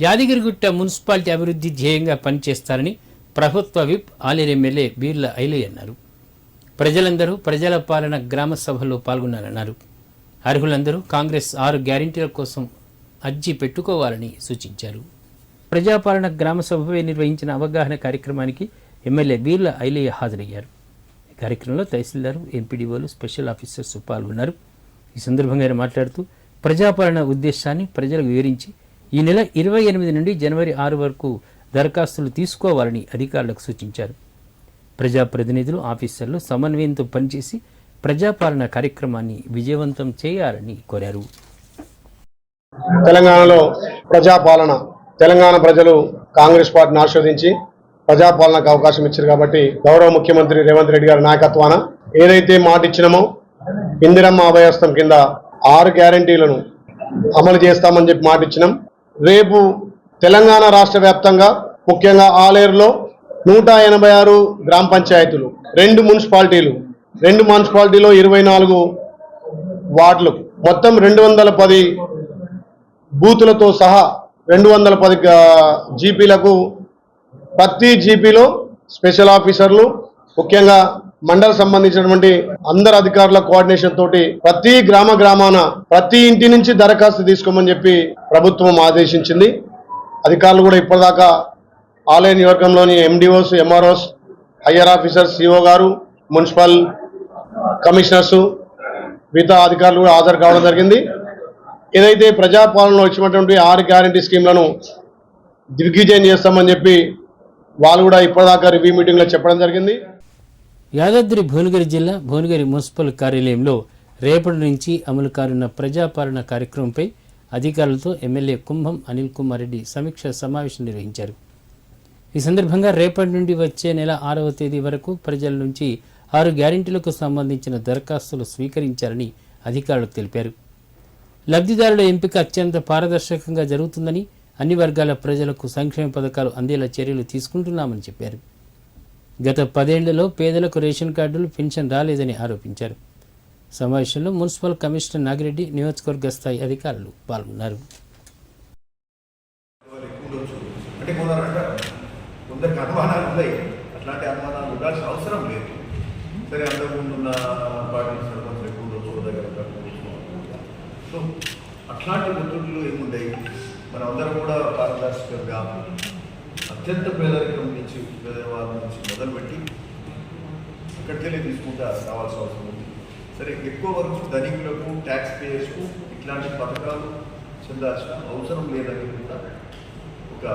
Yadagirigutta municipality అభివృద్ధి ధ్యేయంగా పనిచేస్తారని ప్రభుత్వ విప్ ఆలేరు ఎమ్మెల్యే బీర్ల ఐలయ్య అన్నారు. ప్రజలందరూ ప్రజల పాలన గ్రామ సభలో పాల్గొన్నారన్నారు అర్హులందరూ కాంగ్రెస్ ఆరు గ్యారంటీల కోసం అర్జీ పెట్టుకోవాలని సూచించారు. ప్రజాపాలన గ్రామ సభపై నిర్వహించిన అవగాహన కార్యక్రమానికి ఎమ్మెల్యే బీర్ల ఐలయ్య హాజరయ్యారు. ఈ కార్యక్రమంలో తహసీల్దారు ఎంపీడీఓలు స్పెషల్ ఆఫీసర్స్ పాల్గొన్నారు. ఈ సందర్భంగా ఆయన మాట్లాడుతూ ప్రజాపాలన ఉద్దేశాన్ని ప్రజలకు వివరించి ఈ నెల ఇరవై ఎనిమిది నుండి జనవరి ఆరు వరకు దరఖాస్తులు తీసుకోవాలని అధికారులకు సూచించారు. ప్రజాప్రతినిధులు ఆఫీసర్లు సమన్వయంతో పనిచేసి ప్రజాపాలన కార్యక్రమాన్ని విజయవంతం చేయాలని కోరారు. తెలంగాణలో ప్రజాపాలన తెలంగాణ ప్రజలు కాంగ్రెస్ పార్టీని ఆస్వాదించి ప్రజాపాలనకు అవకాశం ఇచ్చారు కాబట్టి గౌరవ ముఖ్యమంత్రి రేవంత్ రెడ్డి గారి నాయకత్వాన ఏదైతే మాట ఇచ్చినామో ఇందిరమ్మ అభయస్థం కింద ఆరు గ్యారంటీలను అమలు చేస్తామని చెప్పి మాట ఇచ్చినాం. రేపు తెలంగాణ రాష్ట్ర వ్యాప్తంగా ముఖ్యంగా ఆలేరులో నూట ఎనభై ఆరు గ్రామ పంచాయతీలు రెండు మున్సిపాలిటీలు రెండు మున్సిపాలిటీలో ఇరవై నాలుగు వార్డులు మొత్తం రెండు వందల పది బూతులతో సహా రెండు వందల పది జీపీలకు ప్రతి జీపీలో స్పెషల్ ఆఫీసర్లు ముఖ్యంగా మండల సంబంధించినటువంటి అందరు అధికారుల కోఆర్డినేషన్ తోటి ప్రతి గ్రామ గ్రామాన ప్రతి ఇంటి నుంచి దరఖాస్తు తీసుకోమని చెప్పి ప్రభుత్వం ఆదేశించింది. అధికారులు కూడా ఇప్పటిదాకా ఆలయ నియోజకంలోని MDOs MROs higher officers CO గారు మున్సిపల్ కమిషనర్స్ మిగతా అధికారులు కూడా హాజరు కావడం జరిగింది. ఏదైతే ప్రజాపాలనలో ఇచ్చినటువంటి ఆరు గ్యారంటీ స్కీమ్లను దిగ్విజయం చేస్తామని చెప్పి వాళ్ళు కూడా ఇప్పటిదాకా రివ్యూ మీటింగ్లో చెప్పడం జరిగింది. యాదాద్రి భువనగిరి జిల్లా భువనగిరి మున్సిపల్ కార్యాలయంలో రేపటి నుంచి అమలు కానున్న ప్రజాపాలన కార్యక్రమంపై అధికారులతో ఎమ్మెల్యే కుంభం అనిల్ కుమార్ రెడ్డి సమీక్ష సమావేశం నిర్వహించారు. ఈ సందర్భంగా రేపటి నుండి వచ్చే నెల ఆరవ తేదీ వరకు ప్రజల నుంచి ఆరు గ్యారెంటీలకు సంబంధించిన దరఖాస్తులు స్వీకరించారని అధికారులు తెలిపారు. లబ్ధిదారుల ఎంపిక అత్యంత పారదర్శకంగా జరుగుతుందని అన్ని వర్గాల ప్రజలకు సంక్షేమ పథకాలు అందేలా చర్యలు తీసుకుంటున్నామని చెప్పారు. గత పదేళ్ళలో పేదలకు రేషన్ కార్డులు పెన్షన్ రాలేదని ఆరోపించారు. సమావేశంలో మున్సిపల్ కమిషనర్ నాగిరెడ్డి నియోజకవర్గ స్థాయి అధికారులు పాల్గొన్నారు. అంటే కొందరికి అనుమానాలు ఉన్నాయి. అట్లాంటి అనుమానాలు ఉండాల్సిన అవసరం లేదు. సరే పార్టీ సర్పంచ్ ఎక్కువ సో అట్లాంటి ఒత్తిడులు ఏముండయి? మనం అందరం కూడా పారదర్శకంగా అత్యంత పేదరికం నుంచి పేదవాళ్ళ నుంచి మొదలుపెట్టి ఇక్కడికెళ్ళి తీసుకుంటా రావాల్సిన అవసరం ఉంది. సరే ఎక్కువ వరకు ధనికులకు ట్యాక్స్ పేయర్స్కు ఇట్లాంటి పథకాలు చెందాల్సిన అవసరం లేదని కూడా ఒక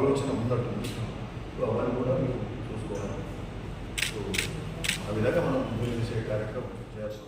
ఆలోచన ఉన్నట్టుంది. సో అవన్నీ కూడా మీరు చూసుకోవాలి. సో ఆ విధంగా మనం ముందు చేసే కార్యక్రమం చేయాల్సి